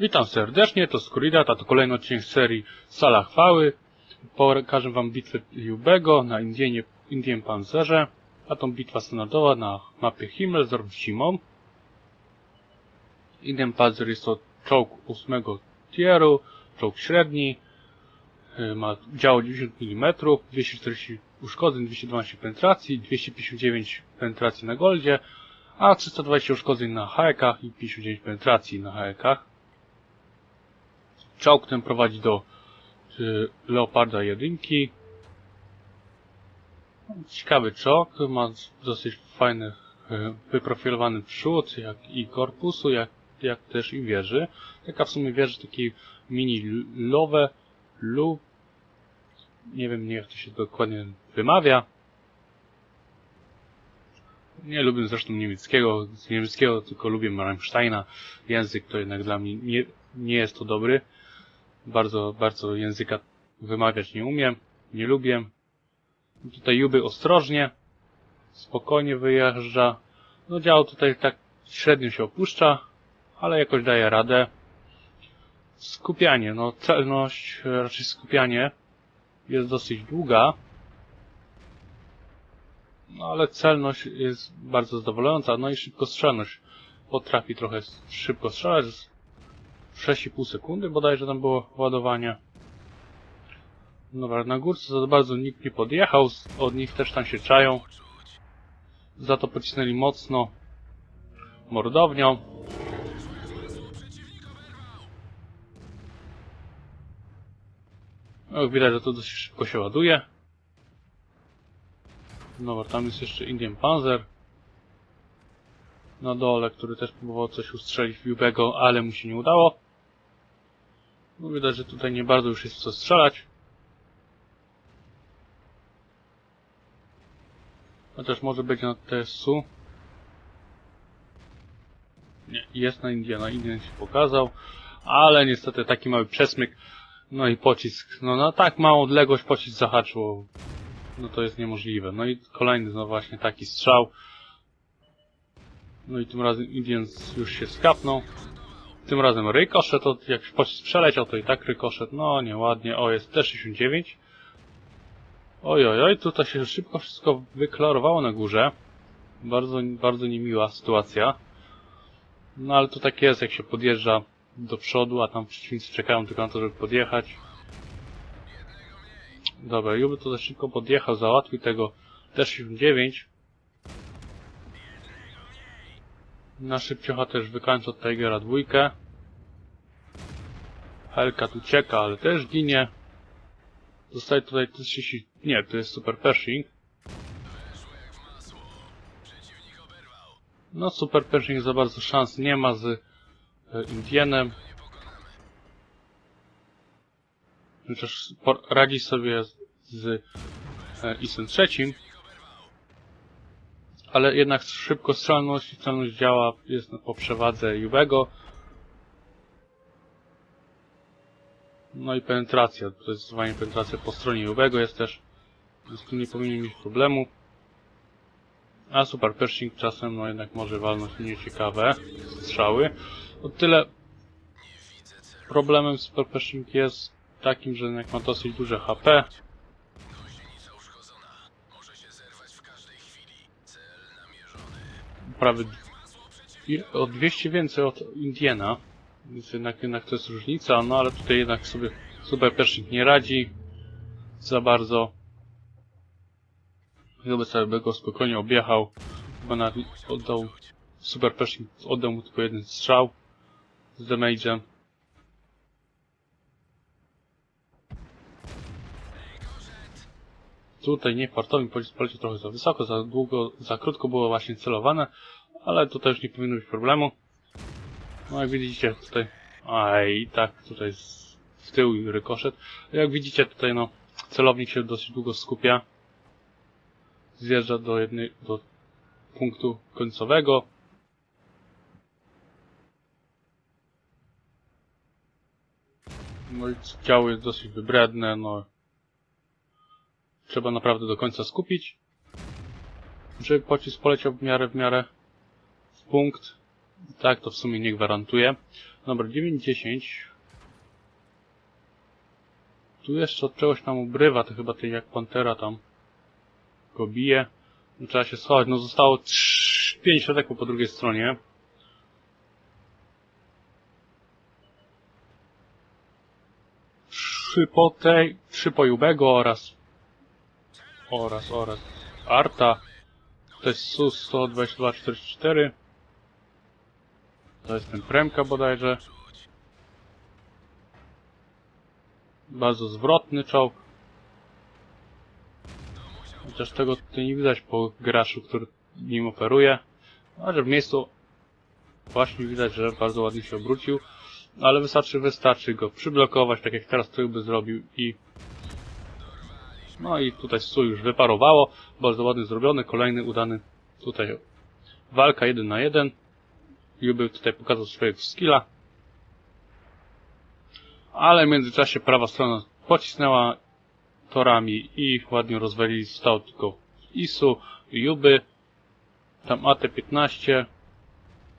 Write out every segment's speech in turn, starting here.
Witam serdecznie, to Skuridat, a to kolejny odcinek z serii Sala Chwały. Pokażę wam bitwę Jubego na Indienie, Indien Panzerze, a tą bitwa standardowa na mapie Himmelsdorf zimą. Indian Panzer jest to czołg 8 tieru, czołg średni, y, ma działo 90 mm, 240 uszkodzeń, 212 penetracji, 259 penetracji na goldzie, a 320 uszkodzeń na haekach i 59 penetracji na haekach. Czołg ten prowadzi do y, Leoparda 1. Ciekawy czołg, ma dosyć fajny, y, wyprofilowany przód jak i korpusu, jak, jak też i wieży. Taka w sumie wieży takiej mini lowe lub nie wiem nie jak to się dokładnie wymawia. Nie lubię zresztą niemieckiego, z niemieckiego tylko lubię Rammsteina. Język to jednak dla mnie nie, nie jest to dobry. Bardzo, bardzo języka wymawiać nie umiem, nie lubię. Tutaj Juby ostrożnie, spokojnie wyjeżdża. No działo tutaj tak średnio się opuszcza, ale jakoś daje radę. Skupianie, no celność, raczej skupianie jest dosyć długa. No ale celność jest bardzo zadowalająca, no i szybkostrzelność. Potrafi trochę szybko strzelać, 6,5 sekundy bodajże tam było ładowanie. Dobra, na górce za bardzo nikt nie podjechał, od nich też tam się czają. Za to pocisnęli mocno mordownią. No, widać, że to dosyć szybko się ładuje. Dobra, tam jest jeszcze Indian Panzer. Na dole, który też próbował coś ustrzelić w Jubego, ale mu się nie udało. No widać, że tutaj nie bardzo już jest co strzelać. Chociaż może być na TSU. Nie, jest na Indiana, Indian się pokazał. Ale niestety taki mały przesmyk. No i pocisk. No na tak małą odległość pocisk zahaczył. No to jest niemożliwe. No i kolejny, no właśnie taki strzał. No i tym razem Indians już się skapnął. Tym razem rykoszet, od jak pocisk przeleciał, to i tak rykoszet. No nieładnie. O, jest T-69. Oj, oj, oj, tutaj się szybko wszystko wyklarowało na górze. Bardzo, bardzo niemiła sytuacja. No ale to tak jest, jak się podjeżdża do przodu, a tam przeciwnicy czekają tylko na to, żeby podjechać. Dobra, Juby to za szybko podjechał, załatwił tego T-69. Na szybciocha też wykańcza Tigera dwójkę. Helka tu cieka, ale też ginie. Zostaje tutaj T-30... Nie, to jest Super Pershing. No Super Pershing za bardzo szans nie ma z e, Indianem. Chociaż radzi sobie z, z e, Isem trzecim. Ale jednak szybkostrzelność i celność działa jest po przewadze Juwego. No i penetracja, to jest zdecydowanie penetracja po stronie Juwego jest też. Z tym nie powinien mieć problemu. A Super Pershing czasem no jednak może walnąć nieciekawe strzały. O tyle problemem Super Pershing jest takim, że jednak ma dosyć duże HP. Prawie o 200 więcej od Indiana. Więc jednak, jednak to jest różnica, no ale tutaj jednak sobie Super Pershing nie radzi za bardzo. Gdyby sobie go spokojnie objechał, bo nawet oddał Super Pershing oddał mu tylko jeden strzał z damage'em. Tutaj nie fartowi pocisk trochę za wysoko, za długo, za krótko było właśnie celowane, ale tutaj już nie powinno być problemu. No jak widzicie tutaj, a i tak tutaj z, w tył rykoszet. Jak widzicie tutaj no, celownik się dosyć długo skupia. Zjeżdża do jednej, do punktu końcowego. No i działo jest dosyć wybredne, no. Trzeba naprawdę do końca skupić. Żeby pocisk poleciał w miarę w miarę w punkt. Tak, to w sumie nie gwarantuje. Dobra, 9-10. Tu jeszcze od czegoś tam ubrywa, to chyba tej jak Pantera tam go bije. No, Trzeba się schować, no zostało 5 środków po drugiej stronie. Trzy po tej, trzy po Jubego oraz oraz, oraz Arta. To jest SUS 12244. To jest ten Premka bodajże. Bardzo zwrotny czołg. Chociaż tego tutaj nie widać po graczu, który nim operuje. Ale w miejscu właśnie widać, że bardzo ładnie się obrócił. Ale wystarczy, wystarczy go przyblokować, tak jak teraz to by zrobił i no i tutaj stół już wyparowało. Bardzo ładnie zrobiony. Kolejny udany tutaj walka jeden na jeden. Juby tutaj pokazał swojego skilla. Ale w międzyczasie prawa strona pocisnęła torami i ładnie rozwalili. Zostało tylko Isu, Juby, tam AT-15,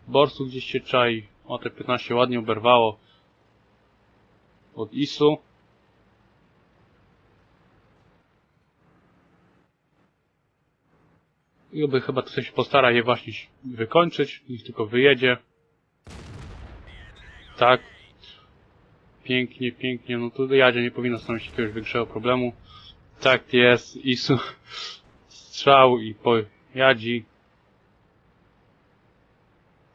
Borsu gdzieś się czai. AT-15 ładnie oberwało od Isu. Juby chyba tutaj się postara je właśnie wykończyć, niech tylko wyjedzie. Tak. Pięknie, pięknie. No tu jadzie nie powinno stanowić jakiegoś większego problemu. Tak jest. Isu strzał i pojadzi.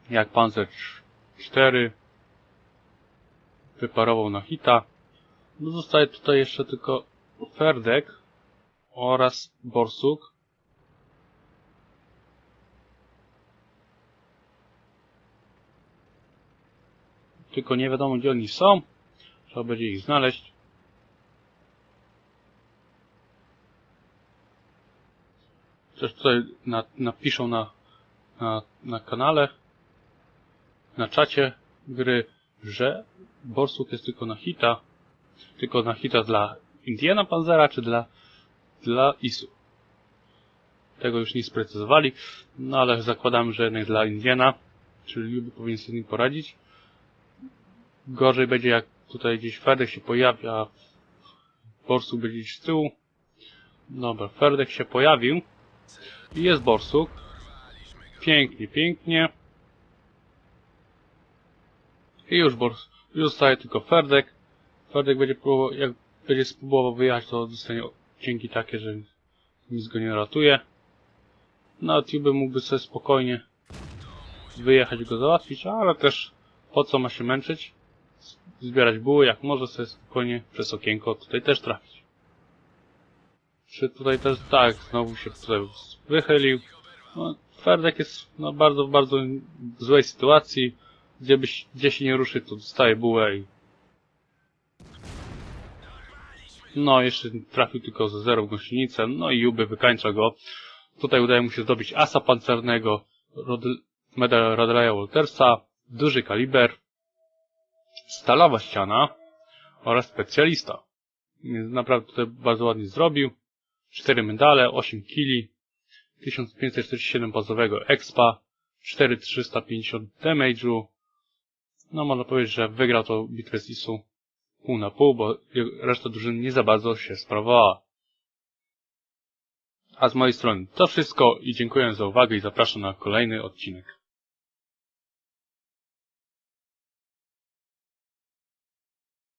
Jak Panzer 4 wyparował na hita. No zostaje tutaj jeszcze tylko Ferdek oraz Borsuk. Tylko nie wiadomo gdzie oni są. Trzeba będzie ich znaleźć. Też tutaj na, napiszą na, na, na kanale, na czacie gry, że Borsuk jest tylko na hita. Tylko na hita dla Indiana Panzera, czy dla, dla Isu. Tego już nie sprecyzowali, no ale zakładamy, że jednak dla Indiana, czyli Juby powinien sobie z nim poradzić. Gorzej będzie jak tutaj gdzieś Ferdek się pojawia, a Borsuk będzie gdzieś z tyłu. Dobra, Ferdek się pojawił. I jest Borsuk. Pięknie, pięknie. I już Bors, już zostaje tylko Ferdek. Ferdek będzie próbował, jak będzie spróbował wyjechać, to dostanie dzięki takie, że nic go nie ratuje. No, Tube mógłby sobie spokojnie wyjechać go załatwić, ale też po co ma się męczyć? Zbierać buły, jak może sobie spokojnie przez okienko tutaj też trafić. Czy tutaj też, tak, znowu się tutaj wychylił. No, Ferdek jest no, bardzo, bardzo złej sytuacji. Gdzie, byś, gdzie się nie ruszy, to dostaje bułę i... No, jeszcze trafił tylko ze zero w gąsienicę, no i Juby wykańcza go. Tutaj udaje mu się zdobyć asa pancernego, Rod medal Radleya Waltersa, duży kaliber, stalowa ściana oraz specjalista. Więc naprawdę tutaj bardzo ładnie zrobił. 4 medale, 8 kili, 1547 bazowego expa, 4350 damage'u. No można powiedzieć, że wygrał to bitwę z Isu pół na pół, bo reszta drużyny nie za bardzo się sprawowała. A z mojej strony to wszystko i dziękuję za uwagę i zapraszam na kolejny odcinek.